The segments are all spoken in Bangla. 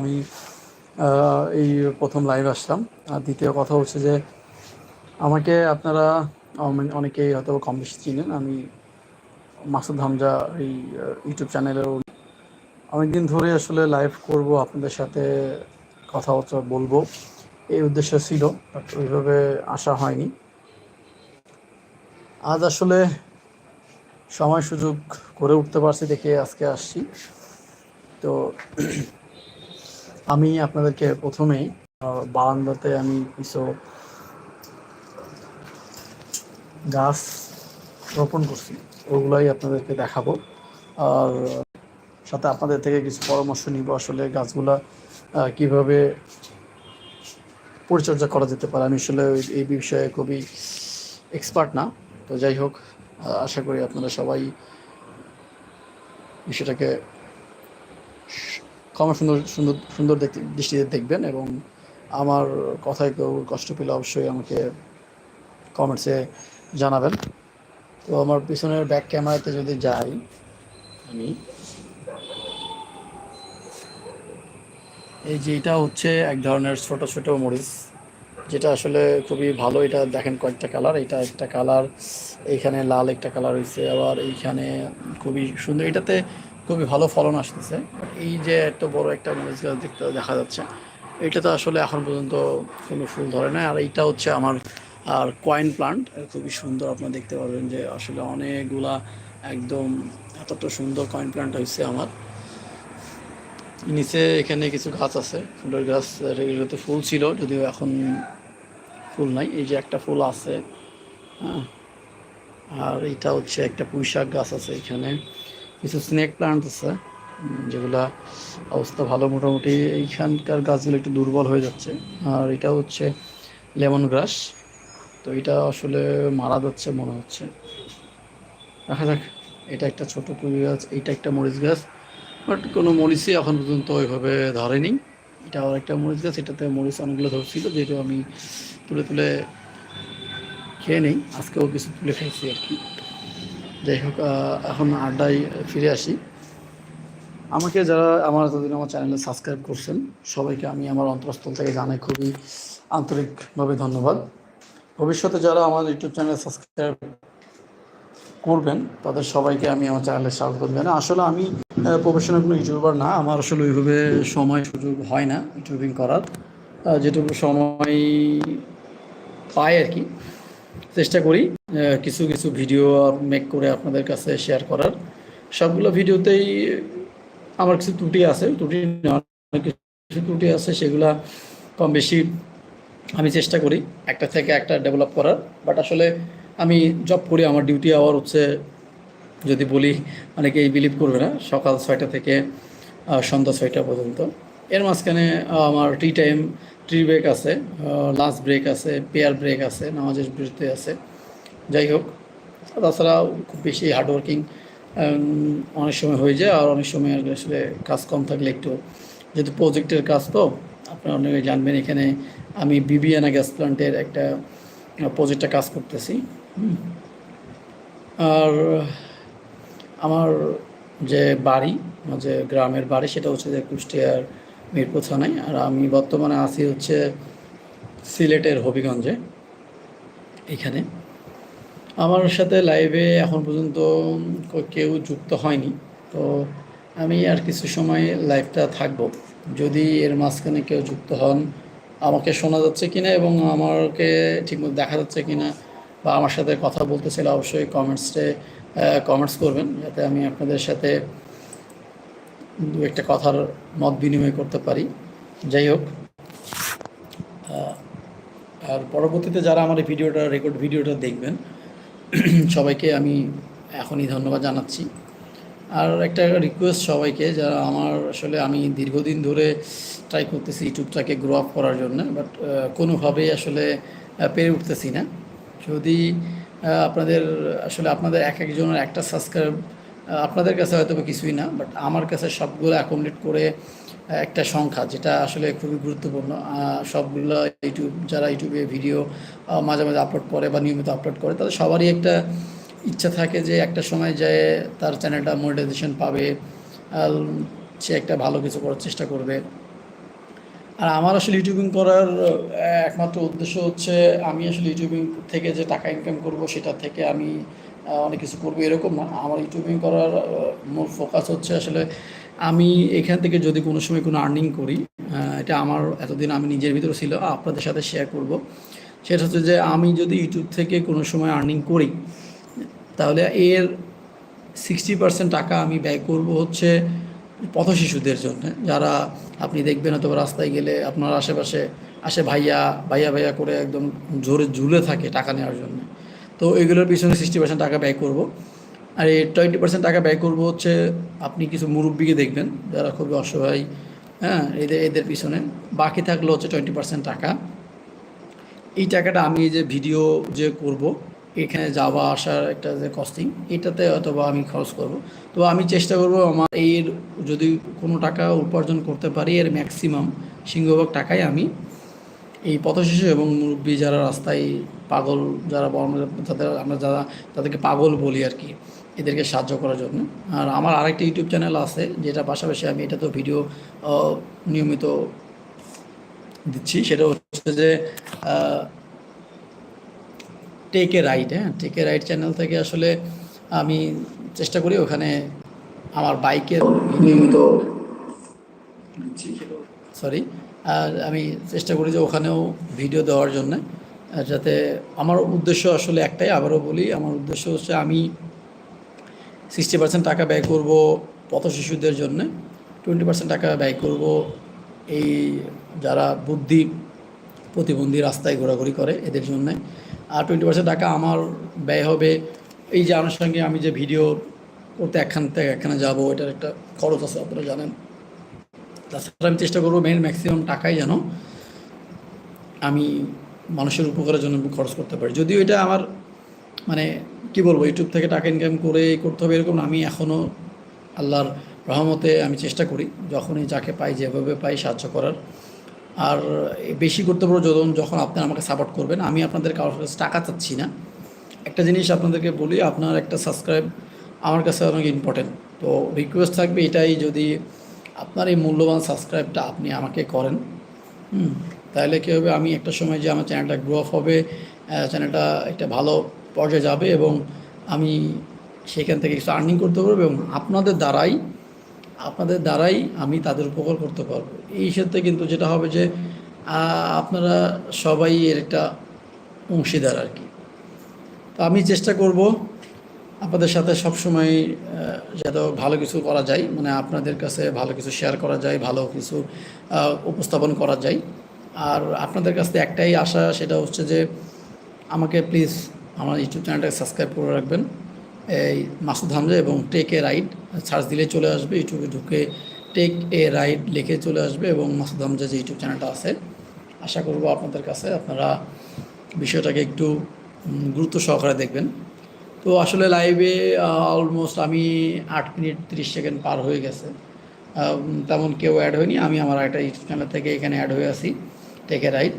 আমি এই প্রথম লাইভ আসলাম। আর দ্বিতীয় কথা হচ্ছে যে, আমাকে আপনারা অনেকেই হয়তো কম বেশি চিনেন। আমি মাসুদ হামজা এই ইউটিউব চ্যানেলেও অনেকদিন ধরে আসলে লাইভ করব, আপনাদের সাথে কথাবার্তা বলব। এই উদ্দেশ্য ছিল ওইভাবে আসা হয়নি। আজ আসলে সময় সুযোগ করে উঠতে পারছি দেখে আজকে আসছি। তো আমি আপনাদেরকে প্রথমেই বারান্দাতে আমি কিছু গাছ রোপণ করছি, ওগুলাই আপনাদেরকে দেখাবো। আর সাথে আপনাদের থেকে কিছু পরামর্শ নিব আসলে গাছগুলা কীভাবে পরিচর্যা করা যেতে পারে। আমি আসলে এই বিষয়ে খুবই এক্সপার্ট না। তো যাই হোক আশা করি আপনারা সবাই বিষয়টাকে ক্ষমা সুন্দর সুন্দর সুন্দর দৃষ্টিতে দেখবেন এবং আমার কথায় কেউ কষ্ট পেলে অবশ্যই আমাকে কমেন্টসে জানাবেন। তো আমার পিছনের ব্যাক ক্যামেরাতে যদি যাই, আমি এই যে এটা হচ্ছে এক ধরনের ছোট ছোট মরিচ, যেটা আসলে খুবই ভালো। এটা দেখেন কয়েকটা কালার এটা একটা কালার এইখানে লাল একটা কালার হয়েছে আবার এইখানে খুবই সুন্দর। এটাতে খুবই ভালো ফলন আসতেছে। এই যে এত বড় একটা মরিচ গাছ দেখতে দেখা যাচ্ছে, এটা তো আসলে এখন পর্যন্ত কোনো ফুল ধরে না আর এইটা হচ্ছে আমার, আর কয়েন প্লান্ট খুবই সুন্দর আপনারা দেখতে পারবেন যে আসলে অনেকগুলা একদম এতটা সুন্দর কয়েন প্লান্ট হয়েছে আমার। নিচে এখানে কিছু গাছ আছে, ফুলের গাছ এগুলোতে ফুল ছিল, যদিও এখন ফুল নাই। এই যে একটা ফুল আছে হ্যাঁ। আর এটা হচ্ছে একটা পুঁইশাক গাছ আছে এখানে। কিছু স্নেক প্লান্ট আছে যেগুলা অবস্থা ভালো মোটামুটি। এইখানকার গাছগুলো একটু দুর্বল হয়ে যাচ্ছে। আর এটা হচ্ছে লেমন গ্রাস তো এটা আসলে মারা যাচ্ছে মনে হচ্ছে। দেখা যাক, এটা একটা ছোট পুঁই গাছ, এইটা একটা মরিচ গাছ। বাট কোনো মরিচই এখন পর্যন্ত ওইভাবে ধরেনি। এটা আর একটা মরিচ গাছ, এটাতে মরিচ অনেকগুলো ধরছিল, যেহেতু আমি তুলে তুলে খেয়ে নেই, আজকেও কিছু তুলে খাইছি আর কি। যাই হোক এখন আড্ডায় ফিরে আসি। আমাকে যারা আমার এতদিন আমার চ্যানেলে সাবস্ক্রাইব করছেন, সবাইকে আমি আমার অন্তরস্থল থেকে জানাই খুবই আন্তরিকভাবে ধন্যবাদ। ভবিষ্যতে যারা আমার ইউটিউব চ্যানেলে সাবস্ক্রাইব করবেন, তাদের সবাইকে আমি আমার চ্যানেলে স্বাগত জানাই। আসলে আমি প্রফেশনাল কোনো ইউটিউবার না, আমার আসলে ওইভাবে সময় সুযোগ হয় না ইউটিউবিং করার। যেটুকু সময় পাই আর কি। চেষ্টা করি কিছু কিছু ভিডিও মেক করে আপনাদের কাছে শেয়ার করার। সবগুলো ভিডিওতেই আমার কিছু ত্রুটি আছে, ত্রুটি কিছু ত্রুটি আছে, সেগুলা কম বেশি আমি চেষ্টা করি একটা থেকে একটা ডেভেলপ করার। বাট আসলে আমি জব করি, আমার ডিউটি আওয়ার হচ্ছে, যদি বলি অনেকেই বিলিভ করবে না, সকাল ছয়টা থেকে সন্ধ্যা ছয়টা পর্যন্ত। এর মাঝখানে আমার টি টাইম টি ব্রেক আছে লাঞ্চ ব্রেক আছে, পেয়ার ব্রেক আছে, নামাজের বিরতি আছে। যাই হোক, তাছাড়া খুব বেশি হার্ডওয়ার্কিং অনেক সময় হয়ে যায় আর অনেক সময় আসলে কাজ কম থাকলে একটু, যেহেতু প্রজেক্টের কাজ তো, আপনারা অনেকে জানবেন এখানে আমি বিবিয়ানা গ্যাস প্লান্টের একটা প্রজেক্টটা কাজ করতেছি। আর আমার যে বাড়ি যে গ্রামের বাড়ি, সেটা হচ্ছে যে কুষ্টিয়ার মিরপুর থানায়। আর আমি বর্তমানে আছি হচ্ছে সিলেটের হবিগঞ্জে, এখানে। আমার সাথে লাইভে এখন পর্যন্ত কেউ যুক্ত হয়নি। তো আমি আর কিছু সময় লাইভটা থাকব। যদি এর মাঝখানে কেউ যুক্ত হন, আমাকে শোনা যাচ্ছে কিনা এবং আমাকে ঠিকমতো দেখা যাচ্ছে কিনা বা আমার সাথে কথা বলতে চাইলে অবশ্যই কমেন্টসে কমেন্টস করবেন। যাতে আমি আপনাদের সাথে দু একটা কথার মত বিনিময় করতে পারি। যাই হোক আর পরবর্তীতে যারা আমার এই ভিডিওটা রেকর্ড ভিডিওটা দেখবেন, সবাইকে আমি এখনই ধন্যবাদ জানাচ্ছি। আর একটা রিকোয়েস্ট সবাইকে, যারা আমার আসলে আমি দীর্ঘদিন ধরে ট্রাই করতেছি ইউটিউবটাকে গ্রো আপ করার জন্য বাট কোনোভাবেই আসলে পেরে উঠতেছি না। যদি আপনাদের আসলে আপনাদের এক একজনের একটা সাবস্ক্রাইব আপনাদের কাছে হয়তো কিছুই না বাট আমার কাছে সবগুলো অ্যাকোমোডেট করে একটা সংখ্যা, যেটা আসলে খুবই গুরুত্বপূর্ণ। সবগুলো ইউটিউব যারা ইউটিউবে ভিডিও মাঝে মাঝে আপলোড করে বা নিয়মিত আপলোড করে, তাদের সবারই একটা ইচ্ছা থাকে যে একটা সময় যায় তার চ্যানেলটা মনিটাইজেশন পাবে সে একটা ভালো কিছু করার চেষ্টা করবে। আর আমার আসলে ইউটিউবিং করার একমাত্র উদ্দেশ্য হচ্ছে, আমি আসলে ইউটিউবিং থেকে যে টাকা ইনকাম করব, সেটা থেকে আমি অনেক কিছু করব এরকম না। আমার ইউটিউবিং করার মূল ফোকাস হচ্ছে আসলে আমি এখান থেকে যদি কোনো সময় কোনো আর্নিং করি এটা আমার এতদিন আমি নিজের ভিতরে ছিল, আপনাদের সাথে শেয়ার করব। সেটা হচ্ছে যে আমি যদি ইউটিউব থেকে কোনো সময় আর্নিং করি, তাহলে এর সিক্সটি পার্সেন্ট টাকা আমি ব্যয় করব হচ্ছে পথ শিশুদের জন্য। যারা আপনি দেখবেন হয়তো রাস্তায় গেলে আপনার আশেপাশে আসে ভাইয়া ভাইয়া ভাইয়া করে একদম জোরে ঝুলে থাকে টাকা নেওয়ার জন্য। তো এগুলোর পিছনে সিক্সটি পার্সেন্ট টাকা ব্যয় করব। আর এই টোয়েন্টি পার্সেন্ট টাকা ব্যয় করব হচ্ছে আপনি কিছু মুরব্বীকে দেখবেন, যারা খুবই অসহায় হ্যাঁ এদের এদের পিছনে। বাকি থাকল হচ্ছে টোয়েন্টি পার্সেন্ট টাকা। এই টাকাটা আমি যে ভিডিও যে করব, এখানে যাওয়া, আসার একটা যে কস্টিং এটাতে হয়তো বা আমি খরচ করব। তো আমি চেষ্টা করব আমার এর যদি কোনো টাকা উপার্জন করতে পারি, এর ম্যাক্সিমাম সিংহভাগ টাকাই আমি এই পথশিশু এবং মুরব্বী যারা রাস্তায় পাগল যারা তাদের আমরা যারা তাদেরকে পাগল বলি আর কি, এদেরকে সাহায্য করার জন্য। আর আমার আরেকটা ইউটিউব চ্যানেল আছে যেটা পাশাপাশি আমি এটা তো ভিডিও নিয়মিত দিচ্ছি। সেটা হচ্ছে যে টেক রাইড হ্যাঁ? টেক রাইড চ্যানেল থেকে আসলে আমি চেষ্টা করি ওখানে আমার বাইকের নিয়মিত সরি আর আমি চেষ্টা করি যে ওখানেও ভিডিও দেওয়ার জন্য যাতে আমার উদ্দেশ্য আসলে একটাই, আবারও বলি, আমার উদ্দেশ্য হচ্ছে আমি সিক্সটি পার্সেন্ট টাকা ব্যয় করব পথ শিশুদের জন্য টোয়েন্টি পার্সেন্ট টাকা ব্যয় করব এই যারা বুদ্ধি প্রতিবন্ধী রাস্তায় ঘোরাঘুরি করে এদের জন্য, আর টোয়েন্টি পার্সেন্ট টাকা আমার ব্যয় হবে এই যে আমার সঙ্গে আমি যে ভিডিও করতে একখান থেকে একখানে যাব, এটার একটা খরচ আছে, আপনারা জানেন। তাছাড়া আমি চেষ্টা করব মেন ম্যাক্সিমাম টাকাই যেন আমি মানুষের উপকারের জন্য খরচ করতে পারি। যদিও এটা আমার মানে কি বলব ইউটিউব থেকে টাকা ইনকাম করে করতে হবে এরকম আমি এখনও আল্লাহর রহমতে আমি চেষ্টা করি, যখনই যাকে পাই, যেভাবে পাই সাহায্য করার। আর বেশি করতে পারব যখন যখন আপনারা আমাকে সাপোর্ট করবেন। আমি আপনাদের কারোর কাছে টাকা চাচ্ছি না। একটা জিনিস আপনাদেরকে বলি, আপনার একটা সাবস্ক্রাইব আমার কাছে অনেক ইম্পর্টেন্ট তো রিকোয়েস্ট থাকবে এটাই, যদি আপনার এই মূল্যবান সাবস্ক্রাইবটা আপনি আমাকে করেন। হুম, তাহলে কী হবে? আমি একটা সময় যে আমার চ্যানেলটা গ্রো আপ হবে চ্যানেলটা একটা ভালো পর্যায়ে যাবে এবং আমি সেখান থেকে কিছু আর্নিং করতে পারব এবং আপনাদের দ্বারাই আপনাদের দ্বারাই আমি তাদের উপকার করতে পারব। এই ক্ষেত্রে কিন্তু যেটা হবে যে আপনারা সবাই এর একটা অংশীদার আর কি। তো আমি চেষ্টা করব আপনাদের সাথে সবসময় যাতে ভালো কিছু করা যায় মানে আপনাদের কাছে ভালো কিছু শেয়ার করা যায়, ভালো কিছু উপস্থাপন করা যায়। আর আপনাদের কাছ থেকে একটাই আশা, সেটা হচ্ছে যে আমাকে প্লিজ আমার ইউটিউব চ্যানেলটাকে সাবস্ক্রাইব করে রাখবেন। এই মাসুদ হামজা এবং টেক এ রাইড সার্চ দিলে চলে আসবে ইউটিউবে ঢুকে টেক এ রাইড লিখে চলে আসবে এবং মাসুদ হামজা যে ইউটিউব চ্যানেলটা আছে। আশা করব আপনাদের কাছে আপনারা বিষয়টাকে একটু গুরুত্ব সহকারে দেখবেন। তো আসলে লাইভে অলমোস্ট আমি আট মিনিট তিরিশ সেকেন্ড পার হয়ে গেছে। তেমন কেউ অ্যাড হয়নি, আমি আমার একটা ইউটিউব চ্যানেল থেকে এখানে অ্যাড হয়ে আছি টেক এ রাইড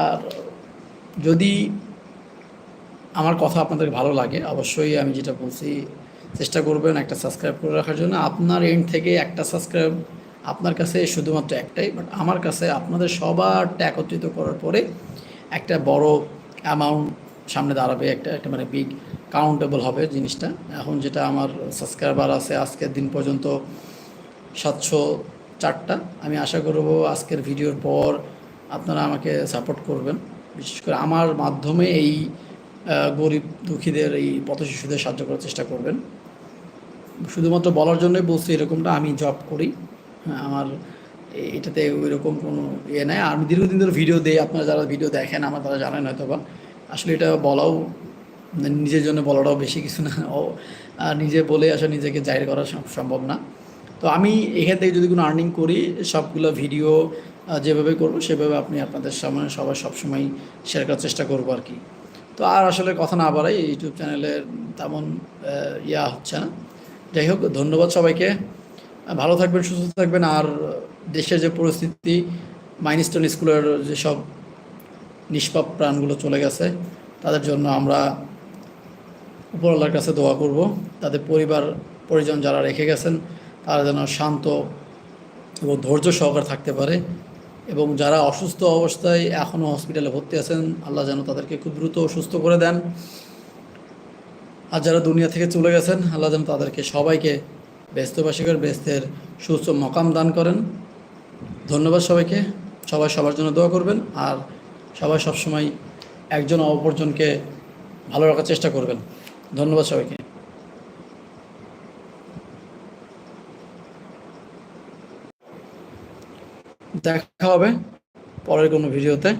আর যদি আমার কথা আপনাদের ভালো লাগে, অবশ্যই আমি যেটা বলছি, চেষ্টা করবেন একটা সাবস্ক্রাইব করে রাখার জন্য। আপনার এন্ড থেকে একটা সাবস্ক্রাইব আপনার কাছে শুধুমাত্র একটাই বাট আমার কাছে আপনাদের সবারটা একত্রিত করার পরে একটা বড় অ্যামাউন্ট সামনে দাঁড়াবে, একটা একটা মানে বিগ কাউন্টেবল হবে জিনিসটা। এখন যেটা আমার সাবস্ক্রাইবার আছে আজকের দিন পর্যন্ত সাতশো চারটা। আমি আশা করব আজকের ভিডিওর পর আপনারা আমাকে সাপোর্ট করবেন। বিশেষ করে আমার মাধ্যমে এই গরিব দুঃখীদের এই পথ শিশুদের সাহায্য করার চেষ্টা করবেন। শুধুমাত্র বলার জন্যই বলছি এরকমটা আমি জব করি। হ্যাঁ, আমার এটাতে ওই রকম কোনো ইয়ে নেই। আমি দীর্ঘদিন ধরে ভিডিও দেই। আপনারা যারা ভিডিও দেখেন আমার তারা জানেন হয়তো বা আসলে এটা বলাও নিজের জন্য বলাটাও বেশি কিছু না। ও নিজে বলে আসলে নিজেকে জাহির করা সম্ভব না। তো আমি এখান থেকে যদি কোনো আর্নিং করি, সবগুলো ভিডিও যেভাবে করব সেভাবে আপনি আপনাদের সামনে সবাই সবসময় শেয়ার করার চেষ্টা করব আর কি। তো আর আসলে কথা না বাড়াই, ইউটিউব চ্যানেলের তেমন ইয়া হচ্ছে না। যাই হোক, ধন্যবাদ সবাইকে। ভালো থাকবেন, সুস্থ থাকবেন। আর দেশের যে পরিস্থিতি মাইনস্টোন স্কুলের যেসব নিষ্পাপ প্রাণগুলো চলে গেছে, তাদের জন্য আমরা উপরওয়ালার কাছে দোয়া করব তাদের পরিবার, পরিজন যারা রেখে গেছেন, তারা যেন শান্ত এবং ধৈর্য সহকারে থাকতে পারে এবং যারা অসুস্থ অবস্থায় এখনও হসপিটালে ভর্তি আছেন, আল্লাহ যেন তাদেরকে খুব দ্রুত সুস্থ করে দেন। আর যারা দুনিয়া থেকে চলে গেছেন, আল্লাহ যেন তাদেরকে সবাইকে ব্যস্তবাসীকর ব্যস্তের সুস্থ মকাম দান করেন। ধন্যবাদ সবাইকে। সবাই সবার জন্য দোয়া করবেন আর সবাই সবসময় একজন অপরজনকে ভালো রাখার চেষ্টা করবেন। ধন্যবাদ সবাইকে। দেখা হবে পরের কোনো ভিডিওতে।